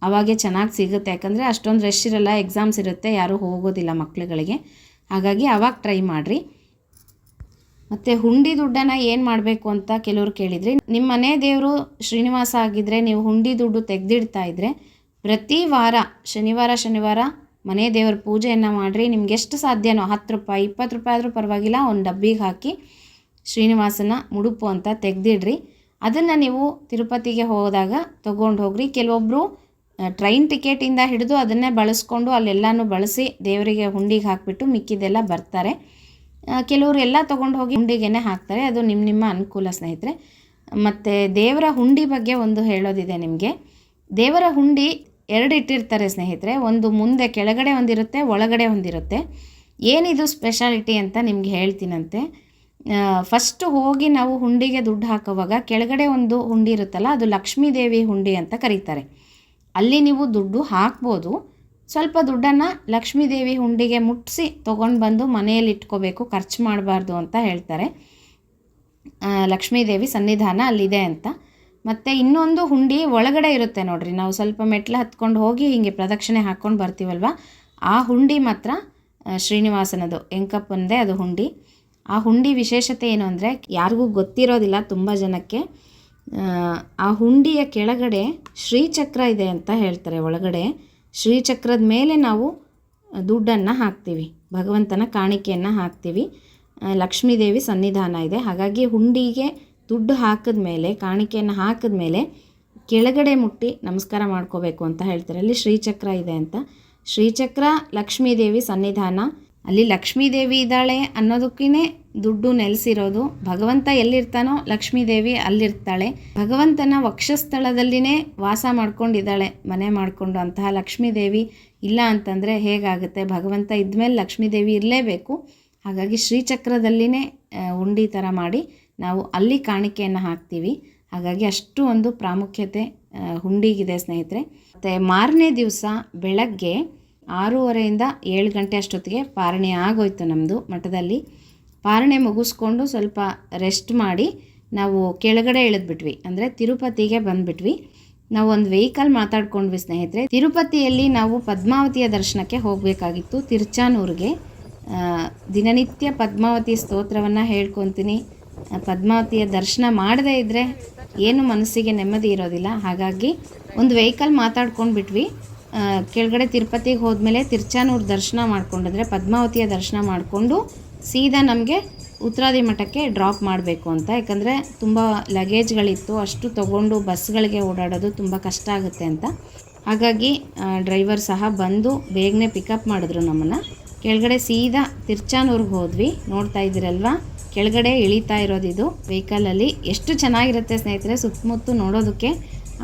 ಅವಾಗೆ ಚೆನ್ನಾಗಿ ಸಿಗುತ್ತೆ. ಯಾಕಂದರೆ ಅಷ್ಟೊಂದು ರಶ್ ಇರಲ್ಲ ಎಕ್ಸಾಮ್ಸ್ ಇರುತ್ತೆ, ಯಾರೂ ಹೋಗೋದಿಲ್ಲ ಮಕ್ಕಳುಗಳಿಗೆ ಹಾಗಾಗಿ ಅವಾಗ ಟ್ರೈ ಮಾಡಿರಿ. ಮತ್ತು ಹುಂಡಿ ದುಡ್ಡನ್ನು ಏನು ಮಾಡಬೇಕು ಅಂತ ಕೆಲವರು ಕೇಳಿದ್ರಿ ನಿಮ್ಮ ಮನೆ ದೇವರು ಶ್ರೀನಿವಾಸ ಆಗಿದ್ದರೆ ನೀವು ಹುಂಡಿ ದುಡ್ಡು ತೆಗೆದಿಡ್ತಾ ಇದ್ದರೆ ಪ್ರತಿ ವಾರ, ಶನಿವಾರ ಶನಿವಾರ ಮನೆ ದೇವರ ಪೂಜೆಯನ್ನು ಮಾಡಿರಿ. ನಿಮ್ಗೆ ಎಷ್ಟು ಸಾಧ್ಯನೋ, ಹತ್ತು ರೂಪಾಯಿ, ಇಪ್ಪತ್ತು ರೂಪಾಯಿ ಆದರೂ ಪರವಾಗಿಲ್ಲ, ಒಂದು ಡಬ್ಬಿಗೆ ಹಾಕಿ ಶ್ರೀನಿವಾಸನ ಮುಡುಪು ಅಂತ ತೆಗೆದಿಡ್ರಿ. ಅದನ್ನು ನೀವು ತಿರುಪತಿಗೆ ಹೋದಾಗ ತೊಗೊಂಡು ಹೋಗ್ರಿ. ಕೆಲವೊಬ್ಬರು ಟ್ರೈನ್ ಟಿಕೆಟಿಂದ ಹಿಡಿದು ಅದನ್ನೇ ಬಳಸ್ಕೊಂಡು ಅಲ್ಲೆಲ್ಲನೂ ಬಳಸಿ ದೇವರಿಗೆ ಹುಂಡಿಗೆ ಹಾಕಿಬಿಟ್ಟು ಮಿಕ್ಕಿದೆಲ್ಲ ಬರ್ತಾರೆ. ಕೆಲವರು ಎಲ್ಲ ತೊಗೊಂಡು ಹೋಗಿ ಹುಂಡಿಗೆನೆ ಹಾಕ್ತಾರೆ. ಅದು ನಿಮ್ಮ ನಿಮ್ಮ ಅನುಕೂಲ ಸ್ನೇಹಿತರೆ. ಮತ್ತು ದೇವರ ಹುಂಡಿ ಬಗ್ಗೆ ಒಂದು ಹೇಳೋದಿದೆ ನಿಮಗೆ. ದೇವರ ಹುಂಡಿ ಎರಡು ಇಟ್ಟಿರ್ತಾರೆ ಸ್ನೇಹಿತರೆ. ಒಂದು ಮುಂದೆ ಕೆಳಗಡೆ ಒಂದಿರುತ್ತೆ, ಒಳಗಡೆ ಒಂದಿರುತ್ತೆ. ಏನಿದು ಸ್ಪೆಷಾಲಿಟಿ ಅಂತ ನಿಮ್ಗೆ ಹೇಳ್ತೀನಂತೆ. ಫಸ್ಟು ಹೋಗಿ ನಾವು ಹುಂಡಿಗೆ ದುಡ್ಡು ಹಾಕುವಾಗ ಕೆಳಗಡೆ ಒಂದು ಹುಂಡಿ ಇರುತ್ತಲ್ಲ, ಅದು ಲಕ್ಷ್ಮೀ ದೇವಿ ಹುಂಡಿ ಅಂತ ಕರೀತಾರೆ. ಅಲ್ಲಿ ನೀವು ದುಡ್ಡು ಹಾಕ್ಬೋದು. ಸ್ವಲ್ಪ ದುಡ್ಡನ್ನು ಲಕ್ಷ್ಮೀ ದೇವಿ ಹುಂಡಿಗೆ ಮುಟ್ಟಿಸಿ ತೊಗೊಂಡು ಬಂದು ಮನೆಯಲ್ಲಿ ಇಟ್ಕೋಬೇಕು, ಖರ್ಚು ಮಾಡಬಾರ್ದು ಅಂತ ಹೇಳ್ತಾರೆ. ಲಕ್ಷ್ಮೀ ಲಕ್ಷ್ಮೀದೇವಿ ಸನ್ನಿಧಾನ ಅಲ್ಲಿದೆ ಅಂತ. ಮತ್ತು ಇನ್ನೊಂದು ಹುಂಡಿ ಒಳಗಡೆ ಇರುತ್ತೆ ನೋಡ್ರಿ. ನಾವು ಸ್ವಲ್ಪ ಮೆಟ್ಲು ಹತ್ಕೊಂಡು ಹೋಗಿ ಹೀಗೆ ಪ್ರದಕ್ಷಿಣೆ ಹಾಕ್ಕೊಂಡು ಬರ್ತೀವಲ್ವ? ಆ ಹುಂಡಿ ಮಾತ್ರ ಶ್ರೀನಿವಾಸನದು ಎಂಕಪ್ಪಂದೇ ಅದು ಹುಂಡಿ. ಆ ಹುಂಡಿ ವಿಶೇಷತೆ ಏನು ಅಂದರೆ ಯಾರಿಗೂ ಗೊತ್ತಿರೋದಿಲ್ಲ ತುಂಬ ಜನಕ್ಕೆ. ಆ, ಹುಂಡಿಯ ಕೆಳಗಡೆ ಶ್ರೀಚಕ್ರ ಇದೆ ಅಂತ ಹೇಳ್ತಾರೆ. ಒಳಗಡೆ ಶ್ರೀಚಕ್ರದ ಮೇಲೆ ನಾವು ದುಡ್ಡನ್ನು ಹಾಕ್ತೀವಿ ಭಗವಂತನ ಕಾಣಿಕೆಯನ್ನು ಹಾಕ್ತೀವಿ. ಲಕ್ಷ್ಮೀದೇವಿ ಸನ್ನಿಧಾನ ಇದೆ. ಹಾಗಾಗಿ ಹುಂಡಿಗೆ ದುಡ್ಡು ಹಾಕಿದ ಮೇಲೆ ಕಾಣಿಕೆಯನ್ನು ಹಾಕಿದ ಮೇಲೆ ಕೆಳಗಡೆ ಮುಟ್ಟಿ ನಮಸ್ಕಾರ ಮಾಡ್ಕೋಬೇಕು ಅಂತ ಹೇಳ್ತಾರೆ. ಅಲ್ಲಿ ಶ್ರೀಚಕ್ರ ಇದೆ ಅಂತ. ಶ್ರೀಚಕ್ರ ಲಕ್ಷ್ಮೀದೇವಿ ಸನ್ನಿಧಾನ ಅಲ್ಲಿ ಲಕ್ಷ್ಮೀದೇವಿ ಇದ್ದಾಳೆ ಅನ್ನೋದಕ್ಕೇ ದುಡ್ಡು ನೆಲೆಸಿರೋದು. ಭಗವಂತ ಎಲ್ಲಿರ್ತಾನೋ ಲಕ್ಷ್ಮೀದೇವಿ ಅಲ್ಲಿರ್ತಾಳೆ. ಭಗವಂತನ ವಕ್ಷಸ್ಥಳದಲ್ಲಿನೇ ವಾಸ ಮಾಡ್ಕೊಂಡಿದ್ದಾಳೆ, ಮನೆ ಮಾಡಿಕೊಂಡು. ಅಂತಹ ಲಕ್ಷ್ಮೀದೇವಿ ಇಲ್ಲ ಅಂತಂದರೆ ಹೇಗಾಗುತ್ತೆ? ಭಗವಂತ ಇದ್ಮೇಲೆ ಲಕ್ಷ್ಮೀದೇವಿ ಇರಲೇಬೇಕು. ಹಾಗಾಗಿ ಶ್ರೀಚಕ್ರದಲ್ಲಿನೇ ಉಂಡಿ ಥರ ಮಾಡಿ ನಾವು ಅಲ್ಲಿ ಕಾಣಿಕೆಯನ್ನು ಹಾಕ್ತೀವಿ. ಹಾಗಾಗಿ ಅಷ್ಟು ಒಂದು ಪ್ರಾಮುಖ್ಯತೆ ಹುಂಡಿಗಿದೆ ಸ್ನೇಹಿತರೆ. ಮತ್ತು ಮಾರನೇ ದಿವಸ ಬೆಳಗ್ಗೆ ಆರೂವರೆಯಿಂದ ಏಳು ಗಂಟೆ ಅಷ್ಟೊತ್ತಿಗೆ ಪಾರಣೆ ಆಗೋಯ್ತು ನಮ್ಮದು ಮಠದಲ್ಲಿ. ಪಾರಣೆ ಮುಗಿಸ್ಕೊಂಡು ಸ್ವಲ್ಪ ರೆಸ್ಟ್ ಮಾಡಿ ನಾವು ಕೆಳಗಡೆ ಇಳಿದ್ಬಿಟ್ವಿ. ಅಂದರೆ ತಿರುಪತಿಗೆ ಬಂದುಬಿಟ್ವಿ. ನಾವು ಒಂದು ವೆಹಿಕಲ್ ಮಾತಾಡ್ಕೊಂಡ್ವಿ ಸ್ನೇಹಿತರೆ. ತಿರುಪತಿಯಲ್ಲಿ ನಾವು ಪದ್ಮಾವತಿಯ ದರ್ಶನಕ್ಕೆ ಹೋಗಬೇಕಾಗಿತ್ತು ತಿರುಚಾನೂರಿಗೆ. ದಿನನಿತ್ಯ ಪದ್ಮಾವತಿ ಸ್ತೋತ್ರವನ್ನು ಹೇಳ್ಕೊತೀನಿ. ಪದ್ಮಾವತಿಯ ದರ್ಶನ ಮಾಡದೇ ಇದ್ದರೆ ಏನು ಮನಸ್ಸಿಗೆ ನೆಮ್ಮದಿ ಇರೋದಿಲ್ಲ. ಹಾಗಾಗಿ ಒಂದು ವೆಹಿಕಲ್ ಮಾತಾಡ್ಕೊಂಡು ಬಿಟ್ವಿ ಕೆಳಗಡೆ ತಿರುಪತಿಗೆ ಹೋದ್ಮೇಲೆ ತಿರ್ಚಾನೂರು ದರ್ಶನ ಮಾಡ್ಕೊಂಡಿದ್ರೆ ಪದ್ಮಾವತಿಯ ದರ್ಶನ ಮಾಡಿಕೊಂಡು ಸೀದಾ ನಮಗೆ ಉತ್ತರಾದಿ ಮಠಕ್ಕೆ ಡ್ರಾಪ್ ಮಾಡಬೇಕು ಅಂತ. ಯಾಕಂದರೆ ತುಂಬ ಲಗೇಜ್ಗಳಿತ್ತು ಅಷ್ಟು ತೊಗೊಂಡು ಬಸ್ಗಳಿಗೆ ಓಡಾಡೋದು ತುಂಬ ಕಷ್ಟ ಆಗುತ್ತೆ ಅಂತ. ಹಾಗಾಗಿ ಡ್ರೈವರ್ ಸಹ ಬಂದು ಬೇಗನೆ ಪಿಕಪ್ ಮಾಡಿದ್ರು ನಮ್ಮನ್ನು. ಕೆಳಗಡೆ ಸೀದಾ ತಿರ್ಚಾನೂರ್ಗೆ ಹೋದ್ವಿ. ನೋಡ್ತಾ ಇದ್ದೀರಲ್ವಾ? ಕೆಳಗಡೆ ಇಳಿತಾ ಇರೋದಿದು ವೆಹಿಕಲಲ್ಲಿ ಎಷ್ಟು ಚೆನ್ನಾಗಿರುತ್ತೆ ಸ್ನೇಹಿತರೆ ಸುತ್ತಮುತ್ತ ನೋಡೋದಕ್ಕೆ.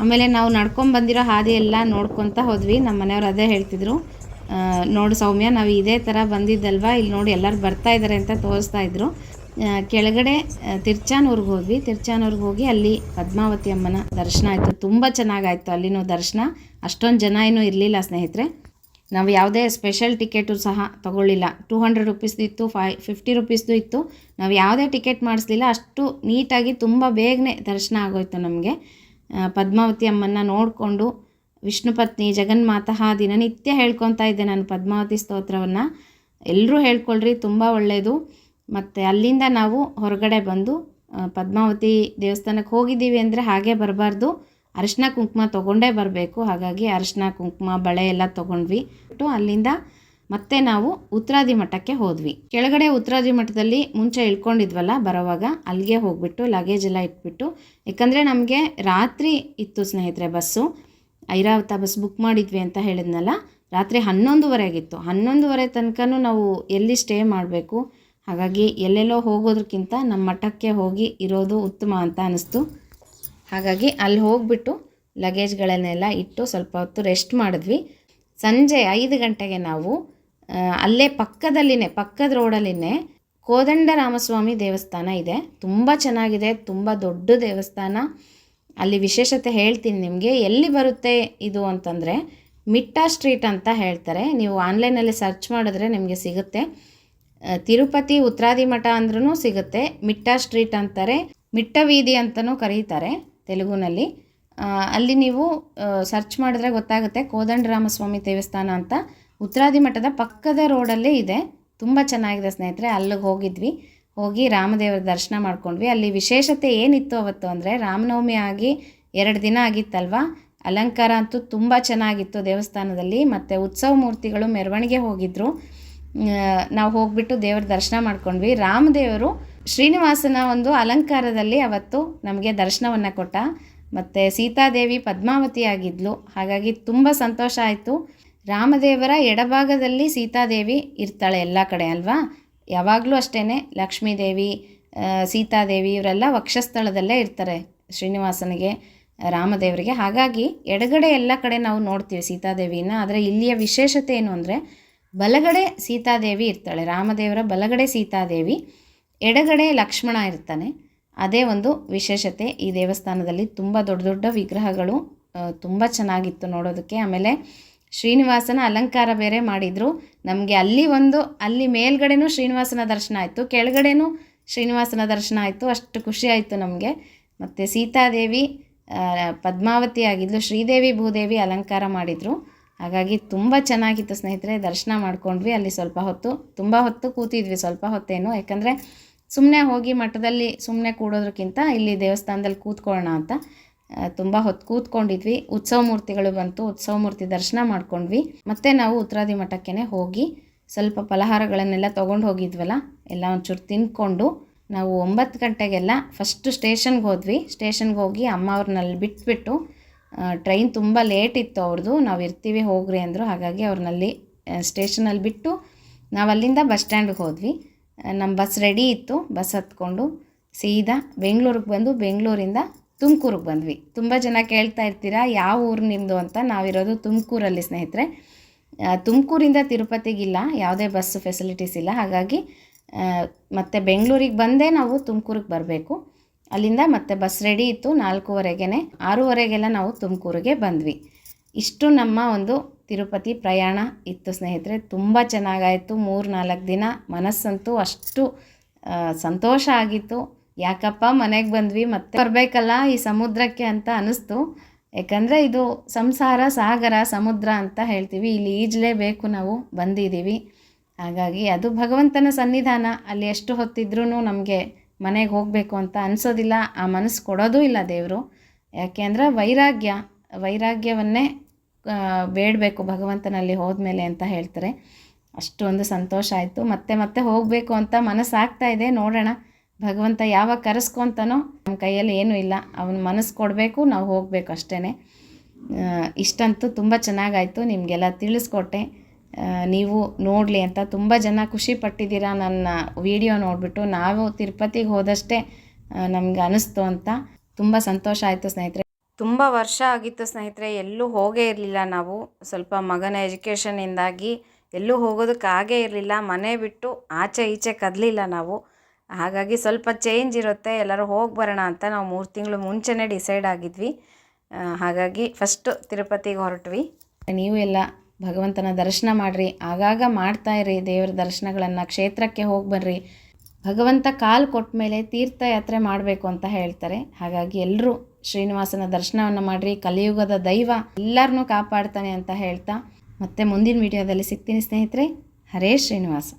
ಆಮೇಲೆ ನಾವು ನಡ್ಕೊಂಡು ಬಂದಿರೋ ಹಾದಿ ಎಲ್ಲ ನೋಡ್ಕೊತ ಹೋದ್ವಿ. ನಮ್ಮ ಮನೆಯವ್ರು ಅದೇ ಹೇಳ್ತಿದ್ರು. ನೋಡು ಸೌಮ್ಯ, ನಾವು ಇದೇ ಥರ ಬಂದಿದ್ದಲ್ವಾ? ಇಲ್ಲಿ ನೋಡಿ ಎಲ್ಲರೂ ಬರ್ತಾ ಇದ್ದಾರೆ ಅಂತ ತೋರಿಸ್ತಾ ಇದ್ರು. ಕೆಳಗಡೆ ತಿರ್ಚಾನೂರ್ಗೆ ಹೋದ್ವಿ. ತಿರ್ಚಾನೂರ್ಗೆ ಹೋಗಿ ಅಲ್ಲಿ ಪದ್ಮಾವತಿ ಅಮ್ಮನ ದರ್ಶನ ಆಯಿತು. ತುಂಬ ಚೆನ್ನಾಗಾಯಿತು ಅಲ್ಲಿನೂ ದರ್ಶನ. ಅಷ್ಟೊಂದು ಜನ ಏನೂ ಇರಲಿಲ್ಲ ಸ್ನೇಹಿತರೆ. ನಾವು ಯಾವುದೇ ಸ್ಪೆಷಲ್ ಟಿಕೆಟು ಸಹ ತಗೊಳ್ಳಿಲ್ಲ. ಟೂ ಹಂಡ್ರೆಡ್ ರುಪೀಸ್ದು ಇತ್ತು ಫೈ ಫಿಫ್ಟಿ ರುಪೀಸ್ದು ಇತ್ತು. ನಾವು ಯಾವುದೇ ಟಿಕೆಟ್ ಮಾಡಿಸ್ಲಿಲ್ಲ. ಅಷ್ಟು ನೀಟಾಗಿ ತುಂಬ ಬೇಗನೆ ದರ್ಶನ ಆಗೋಯ್ತು ನಮಗೆ. ಪದ್ಮಾವತಿ ಅಮ್ಮನ್ನ ನೋಡಿಕೊಂಡು ವಿಷ್ಣು ಪತ್ನಿ ಜಗನ್ಮಾತಃ ದಿನನಿತ್ಯ ಹೇಳ್ಕೊತಾ ಇದ್ದೆ ನಾನು ಪದ್ಮಾವತಿ ಸ್ತೋತ್ರವನ್ನು. ಎಲ್ಲರೂ ಹೇಳ್ಕೊಳ್ರಿ, ತುಂಬ ಒಳ್ಳೆಯದು ಮತ್ತು ಅಲ್ಲಿಂದ ನಾವು ಹೊರಗಡೆ ಬಂದು ಪದ್ಮಾವತಿ ದೇವಸ್ಥಾನಕ್ಕೆ ಹೋಗಿದ್ದೀವಿ ಅಂದರೆ ಹಾಗೆ ಬರಬಾರ್ದು. ಅರಿಶಿನ ಕುಂಕುಮ ತೊಗೊಂಡೇ ಬರಬೇಕು. ಹಾಗಾಗಿ ಅರಿಶಿನ ಕುಂಕುಮ, ಬಳೆ ಎಲ್ಲ ತೊಗೊಂಡ್ವಿ. ಅಲ್ಲಿಂದ ಮತ್ತೆ ನಾವು ಉತ್ತರಾದಿ ಮಠಕ್ಕೆ ಹೋದ್ವಿ. ಕೆಳಗಡೆ ಉತ್ತರಾದಿ ಮಠದಲ್ಲಿ ಮುಂಚೆ ಇಳ್ಕೊಂಡಿದ್ವಲ್ಲ, ಬರೋವಾಗ ಅಲ್ಲಿಗೆ ಹೋಗ್ಬಿಟ್ಟು ಲಗೇಜ್ ಎಲ್ಲ ಇಟ್ಬಿಟ್ಟು ಯಾಕಂದರೆ ನಮಗೆ ರಾತ್ರಿ ಇತ್ತು ಸ್ನೇಹಿತರೆ ಬಸ್ಸು. ಐರಾವತ ಬಸ್ ಬುಕ್ ಮಾಡಿದ್ವಿ ಅಂತ ಹೇಳಿದ್ನಲ್ಲ, ರಾತ್ರಿ ಹನ್ನೊಂದುವರೆಗಿತ್ತು ಹನ್ನೊಂದುವರೆ ತನಕನೂ ನಾವು ಎಲ್ಲಿ ಸ್ಟೇ ಮಾಡಬೇಕು? ಹಾಗಾಗಿ ಎಲ್ಲೆಲ್ಲೋ ಹೋಗೋದಕ್ಕಿಂತ ನಮ್ಮ ಮಠಕ್ಕೆ ಹೋಗಿ ಇರೋದು ಉತ್ತಮ ಅಂತ ಅನ್ನಿಸ್ತು ಹಾಗಾಗಿ ಅಲ್ಲಿ ಹೋಗ್ಬಿಟ್ಟು ಲಗೇಜ್ಗಳನ್ನೆಲ್ಲ ಇಟ್ಟು ಸ್ವಲ್ಪ ಹೊತ್ತು ರೆಸ್ಟ್ ಮಾಡಿದ್ವಿ. ಸಂಜೆ ಐದು ಗಂಟೆಗೆ ನಾವು ಅಲ್ಲೇ ಪಕ್ಕದಲ್ಲಿನೇ, ಪಕ್ಕದ ರೋಡಲ್ಲಿನೇ ಕೋದಂಡರಾಮಸ್ವಾಮಿ ದೇವಸ್ಥಾನ ಇದೆ. ತುಂಬ ಚೆನ್ನಾಗಿದೆ, ತುಂಬ ದೊಡ್ಡ ದೇವಸ್ಥಾನ. ಅಲ್ಲಿ ವಿಶೇಷತೆ ಹೇಳ್ತೀನಿ ನಿಮಗೆ. ಎಲ್ಲಿ ಬರುತ್ತೆ ಇದು ಅಂತಂದರೆ ಮಿಟ್ಟಾ ಸ್ಟ್ರೀಟ್ ಅಂತ ಹೇಳ್ತಾರೆ. ನೀವು ಆನ್ಲೈನಲ್ಲಿ ಸರ್ಚ್ ಮಾಡಿದ್ರೆ ನಿಮಗೆ ಸಿಗುತ್ತೆ. ತಿರುಪತಿ ಉತ್ತರಾದಿ ಮಠ ಅಂದ್ರೂ ಸಿಗುತ್ತೆ. ಮಿಟ್ಟಾ ಸ್ಟ್ರೀಟ್ ಅಂತಾರೆ, ಮಿಟ್ಟ ಬೀದಿ ಅಂತಲೂ ಕರೀತಾರೆ ತೆಲುಗುನಲ್ಲಿ. ಅಲ್ಲಿ ನೀವು ಸರ್ಚ್ ಮಾಡಿದ್ರೆ ಗೊತ್ತಾಗುತ್ತೆ ಕೋದಂಡರಾಮಸ್ವಾಮಿ ದೇವಸ್ಥಾನ ಅಂತ. ಉತ್ತರಾದಿ ಮಠದ ಪಕ್ಕದ ರೋಡಲ್ಲೇ ಇದೆ. ತುಂಬ ಚೆನ್ನಾಗಿದೆ ಸ್ನೇಹಿತರೆ, ಅಲ್ಲಿಗೆ ಹೋಗಿದ್ವಿ. ಹೋಗಿ ರಾಮದೇವರ ದರ್ಶನ ಮಾಡ್ಕೊಂಡ್ವಿ. ಅಲ್ಲಿ ವಿಶೇಷತೆ ಏನಿತ್ತು ಅವತ್ತು ಅಂದರೆ, ರಾಮನವಮಿ ಆಗಿ ಎರಡು ದಿನ ಆಗಿತ್ತಲ್ವಾ? ಅಲಂಕಾರ ಅಂತೂ ತುಂಬ ಚೆನ್ನಾಗಿತ್ತು ದೇವಸ್ಥಾನದಲ್ಲಿ. ಮತ್ತು ಉತ್ಸವ ಮೂರ್ತಿಗಳು ಮೆರವಣಿಗೆ ಹೋಗಿದ್ರು. ನಾವು ಹೋಗ್ಬಿಟ್ಟು ದೇವರ ದರ್ಶನ ಮಾಡ್ಕೊಂಡ್ವಿ. ರಾಮದೇವರು ಶ್ರೀನಿವಾಸನ ಒಂದು ಅಲಂಕಾರದಲ್ಲಿ ಅವತ್ತು ನಮಗೆ ದರ್ಶನವನ್ನು ಕೊಟ್ಟ. ಮತ್ತು ಸೀತಾದೇವಿ ಪದ್ಮಾವತಿ ಆಗಿದ್ಲು ಹಾಗಾಗಿ ತುಂಬ ಸಂತೋಷ ಆಯಿತು. ರಾಮದೇವರ ಎಡಭಾಗದಲ್ಲಿ ಸೀತಾದೇವಿ ಇರ್ತಾಳೆ ಎಲ್ಲ ಕಡೆ ಅಲ್ವಾ? ಯಾವಾಗಲೂ ಅಷ್ಟೇ ಲಕ್ಷ್ಮೀದೇವಿ ಸೀತಾದೇವಿ ಇವರೆಲ್ಲ ವಕ್ಷಸ್ಥಳದಲ್ಲೇ ಇರ್ತಾರೆ ಶ್ರೀನಿವಾಸನಿಗೆ ರಾಮದೇವರಿಗೆ. ಹಾಗಾಗಿ ಎಡಗಡೆ ಎಲ್ಲ ಕಡೆ ನಾವು ನೋಡ್ತೀವಿ ಸೀತಾದೇವಿನ, ಆದರೆ ಇಲ್ಲಿಯ ವಿಶೇಷತೆ ಏನು ಅಂದರೆ ಬಲಗಡೆ ಸೀತಾದೇವಿ ಇರ್ತಾಳೆ, ರಾಮದೇವರ ಬಲಗಡೆ ಸೀತಾದೇವಿ. ಎಡಗಡೆ ಲಕ್ಷ್ಮಣ ಇರ್ತಾನೆ, ಅದೇ ಒಂದು ವಿಶೇಷತೆ. ಈ ದೇವಸ್ಥಾನದಲ್ಲಿ ತುಂಬ ದೊಡ್ಡ ದೊಡ್ಡ ವಿಗ್ರಹಗಳು ತುಂಬ ಚೆನ್ನಾಗಿತ್ತು ನೋಡೋದಕ್ಕೆ. ಆಮೇಲೆ ಶ್ರೀನಿವಾಸನ ಅಲಂಕಾರ ಬೇರೆ ಮಾಡಿದರು. ನಮಗೆ ಅಲ್ಲಿ ಒಂದು, ಅಲ್ಲಿ ಮೇಲ್ಗಡೆನೂ ಶ್ರೀನಿವಾಸನ ದರ್ಶನ ಆಯಿತು, ಕೆಳಗಡೆನೂ ಶ್ರೀನಿವಾಸನ ದರ್ಶನ ಆಯಿತು, ಅಷ್ಟು ಖುಷಿ ಆಯಿತು ನಮಗೆ. ಮತ್ತು ಸೀತಾದೇವಿ ಪದ್ಮಾವತಿ ಆಗಿದ್ಲು, ಶ್ರೀದೇವಿ ಭೂದೇವಿ ಅಲಂಕಾರ ಮಾಡಿದರು. ಹಾಗಾಗಿ ತುಂಬ ಚೆನ್ನಾಗಿತ್ತು ಸ್ನೇಹಿತರೆ, ದರ್ಶನ ಮಾಡ್ಕೊಂಡ್ವಿ ಅಲ್ಲಿ ಸ್ವಲ್ಪ ಹೊತ್ತು. ತುಂಬ ಹೊತ್ತು ಕೂತಿದ್ವಿ ಸ್ವಲ್ಪ ಹೊತ್ತೇನು, ಯಾಕಂದರೆ ಸುಮ್ಮನೆ ಹೋಗಿ ಮಠದಲ್ಲಿ ಸುಮ್ಮನೆ ಕೂಡೋದಕ್ಕಿಂತ ಇಲ್ಲಿ ದೇವಸ್ಥಾನದಲ್ಲಿ ಕೂತ್ಕೊಳ್ಳೋಣ ಅಂತ. ತುಂಬ ಹೊತ್ತು ಕೂತ್ಕೊಂಡಿದ್ವಿ. ಉತ್ಸವ ಮೂರ್ತಿಗಳು ಬಂತು. ಉತ್ಸವ ಮೂರ್ತಿ ದರ್ಶನ ಮಾಡ್ಕೊಂಡ್ವಿ. ಮತ್ತೆ ನಾವು ಉತ್ತರಾದಿ ಮಠಕ್ಕೆ ಹೋಗಿ ಸ್ವಲ್ಪ ಫಲಹಾರಗಳನ್ನೆಲ್ಲ ತೊಗೊಂಡು ಹೋಗಿದ್ವಲ್ಲ, ಎಲ್ಲ ಒಂಚೂರು ತಿನ್ಕೊಂಡು ನಾವು ಒಂಬತ್ತು ಗಂಟೆಗೆಲ್ಲ ಫಸ್ಟು ಸ್ಟೇಷನ್ಗೆ ಹೋದ್ವಿ. ಸ್ಟೇಷನ್ಗೆ ಹೋಗಿ ಅಮ್ಮ ಅವ್ರನ್ನಲ್ಲಿ ಬಿಟ್ಬಿಟ್ಟು ಟ್ರೈನ್ ತುಂಬ ಲೇಟ್ ಇತ್ತು ಅವ್ರದ್ದು. ನಾವು ಇರ್ತೀವಿ ಹೋಗ್ರಿ ಅಂದರು. ಹಾಗಾಗಿ ಅವ್ರನ್ನಲ್ಲಿ ಸ್ಟೇಷನಲ್ಲಿ ಬಿಟ್ಟು ನಾವು ಅಲ್ಲಿಂದ ಬಸ್ ಸ್ಟ್ಯಾಂಡ್ಗೆ ಹೋದ್ವಿ. ನಮ್ಮ ಬಸ್ ರೆಡಿ ಇತ್ತು. ಬಸ್ ಹತ್ಕೊಂಡು ಸೀದಾ ಬೆಂಗಳೂರಿಗೆ ಬಂದು ಬೆಂಗಳೂರಿಂದ ತುಮಕೂರಿಗೆ ಬಂದ್ವಿ. ತುಂಬ ಜನ ಕೇಳ್ತಾ ಇರ್ತೀರಾ, ಯಾವ ಊರು ನಿಮ್ಮದು ಅಂತ? ನಾವಿರೋದು ತುಮಕೂರಲ್ಲಿ, ಸ್ನೇಹಿತರೆ. ತುಮಕೂರಿಂದ ತಿರುಪತಿಗಿಲ್ಲ ಯಾವುದೇ ಬಸ್ ಫೆಸಿಲಿಟೀಸ್ ಇಲ್ಲ. ಹಾಗಾಗಿ ಮತ್ತೆ ಬೆಂಗಳೂರಿಗೆ ಬಂದೇ ನಾವು ತುಮಕೂರಿಗೆ ಬರಬೇಕು. ಅಲ್ಲಿಂದ ಮತ್ತೆ ಬಸ್ ರೆಡಿ ಇತ್ತು ನಾಲ್ಕೂವರೆಗೆ ಆರೂವರೆಗೆಲ್ಲ ನಾವು ತುಮಕೂರಿಗೆ ಬಂದ್ವಿ. ಇಷ್ಟು ನಮ್ಮ ಒಂದು ತಿರುಪತಿ ಪ್ರಯಾಣ ಇತ್ತು, ಸ್ನೇಹಿತರೆ. ತುಂಬ ಚೆನ್ನಾಗಾಯಿತು ಮೂರು ನಾಲ್ಕು ದಿನ. ಮನಸ್ಸಂತೂ ಅಷ್ಟು ಸಂತೋಷ ಆಗಿತ್ತು. ಯಾಕಪ್ಪ ಮನೆಗೆ ಬಂದ್ವಿ, ಮತ್ತೆ ಬರಬೇಕಲ್ಲ ಈ ಸಮುದ್ರಕ್ಕೆ ಅಂತ ಅನ್ನಿಸ್ತು ಯಾಕಂದರೆ ಇದು ಸಂಸಾರ, ಸಾಗರ, ಸಮುದ್ರ ಅಂತ ಹೇಳ್ತೀವಿ. ಇಲ್ಲಿ ಈಜಲೇಬೇಕು ನಾವು, ಬಂದಿದ್ದೀವಿ. ಹಾಗಾಗಿ ಅದು ಭಗವಂತನ ಸನ್ನಿಧಾನ. ಅಲ್ಲಿ ಎಷ್ಟು ಹೊತ್ತಿದ್ರೂ ನಮಗೆ ಮನೆಗೆ ಹೋಗಬೇಕು ಅಂತ ಅನಿಸೋದಿಲ್ಲ. ಆ ಮನಸ್ಸು ಕೊಡೋದೂ ಇಲ್ಲ ದೇವರು. ಯಾಕೆ ಅಂದರೆ ವೈರಾಗ್ಯ, ವೈರಾಗ್ಯವನ್ನೇ ಬೇಡಬೇಕು ಭಗವಂತನಲ್ಲಿ ಹೋದ್ಮೇಲೆ ಅಂತ ಹೇಳ್ತಾರೆ. ಅಷ್ಟೊಂದು ಸಂತೋಷ ಆಯಿತು. ಮತ್ತೆ ಮತ್ತೆ ಹೋಗಬೇಕು ಅಂತ ಮನಸ್ಸು ಆಗ್ತಾ ಇದೆ. ನೋಡೋಣ. ಭಗವಂತ ಯಾವಾಗ ಕರೆಸ್ಕೊತಾನೋ ನಮ್ಮ ಕೈಯಲ್ಲಿ ಏನೂ ಇಲ್ಲ. ಅವನ ಮನಸ್ಸು ಕೊಡಬೇಕು, ನಾವು ಹೋಗಬೇಕು ಅಷ್ಟೇ ಇಷ್ಟಂತೂ ತುಂಬ ಚೆನ್ನಾಗಾಯಿತು. ನಿಮಗೆಲ್ಲ ತಿಳಿಸ್ಕೊಟ್ಟೆ. ನೀವು ನೋಡಲಿ ಅಂತ ತುಂಬ ಜನ ಖುಷಿ ಪಟ್ಟಿದ್ದೀರಾ ನನ್ನ ವಿಡಿಯೋ ನೋಡಿಬಿಟ್ಟು. ನಾವು ತಿರುಪತಿಗೆ ಹೋದಷ್ಟೇ ನಮ್ಗೆ ಅನ್ನಿಸ್ತು ಅಂತ. ತುಂಬ ಸಂತೋಷ ಆಯಿತು ಸ್ನೇಹಿತರೆ. ತುಂಬ ವರ್ಷ ಆಗಿತ್ತು ಸ್ನೇಹಿತರೆ. ಎಲ್ಲೂ ಹೋಗೇ ಇರಲಿಲ್ಲ ನಾವು. ಸ್ವಲ್ಪ ಮಗನ ಎಜುಕೇಷನಿಂದಾಗಿ ಎಲ್ಲೂ ಹೋಗೋದಕ್ಕೆ ಆಗೇ ಇರಲಿಲ್ಲ. ಮನೆ ಬಿಟ್ಟು ಆಚೆ ಈಚೆ ಕದಲಿಲ್ಲ ನಾವು. ಹಾಗಾಗಿ ಸ್ವಲ್ಪ ಚೇಂಜ್ ಇರುತ್ತೆ, ಎಲ್ಲರೂ ಹೋಗಿ ಬರೋಣ ಅಂತ ನಾವು ಮೂರು ತಿಂಗಳು ಮುಂಚೆನೇ ಡಿಸೈಡ್ ಆಗಿದ್ವಿ. ಹಾಗಾಗಿ ಫಸ್ಟು ತಿರುಪತಿಗೆ ಹೊರಟ್ವಿ. ನೀವು ಎಲ್ಲ ಭಗವಂತನ ದರ್ಶನ ಮಾಡಿರಿ, ಆಗಾಗ ಮಾಡ್ತಾ ಇರಿ ದೇವರ ದರ್ಶನಗಳನ್ನು, ಕ್ಷೇತ್ರಕ್ಕೆ ಹೋಗಿ ಬರ್ರಿ. ಭಗವಂತ ಕಾಲು ಕೊಟ್ಟ ಮೇಲೆ ತೀರ್ಥಯಾತ್ರೆ ಮಾಡಬೇಕು ಅಂತ ಹೇಳ್ತಾರೆ. ಹಾಗಾಗಿ ಎಲ್ಲರೂ ಶ್ರೀನಿವಾಸನ ದರ್ಶನವನ್ನು ಮಾಡಿರಿ, ಕಲಿಯುಗದ ದೈವ ಎಲ್ಲರನ್ನೂ ಕಾಪಾಡ್ತಾನೆ ಅಂತ ಹೇಳ್ತಾ ಮತ್ತೆ ಮುಂದಿನ ವಿಡಿಯೋದಲ್ಲಿ ಸಿಗ್ತೀನಿ ಸ್ನೇಹಿತರೆ. ಹರೇ ಶ್ರೀನಿವಾಸ.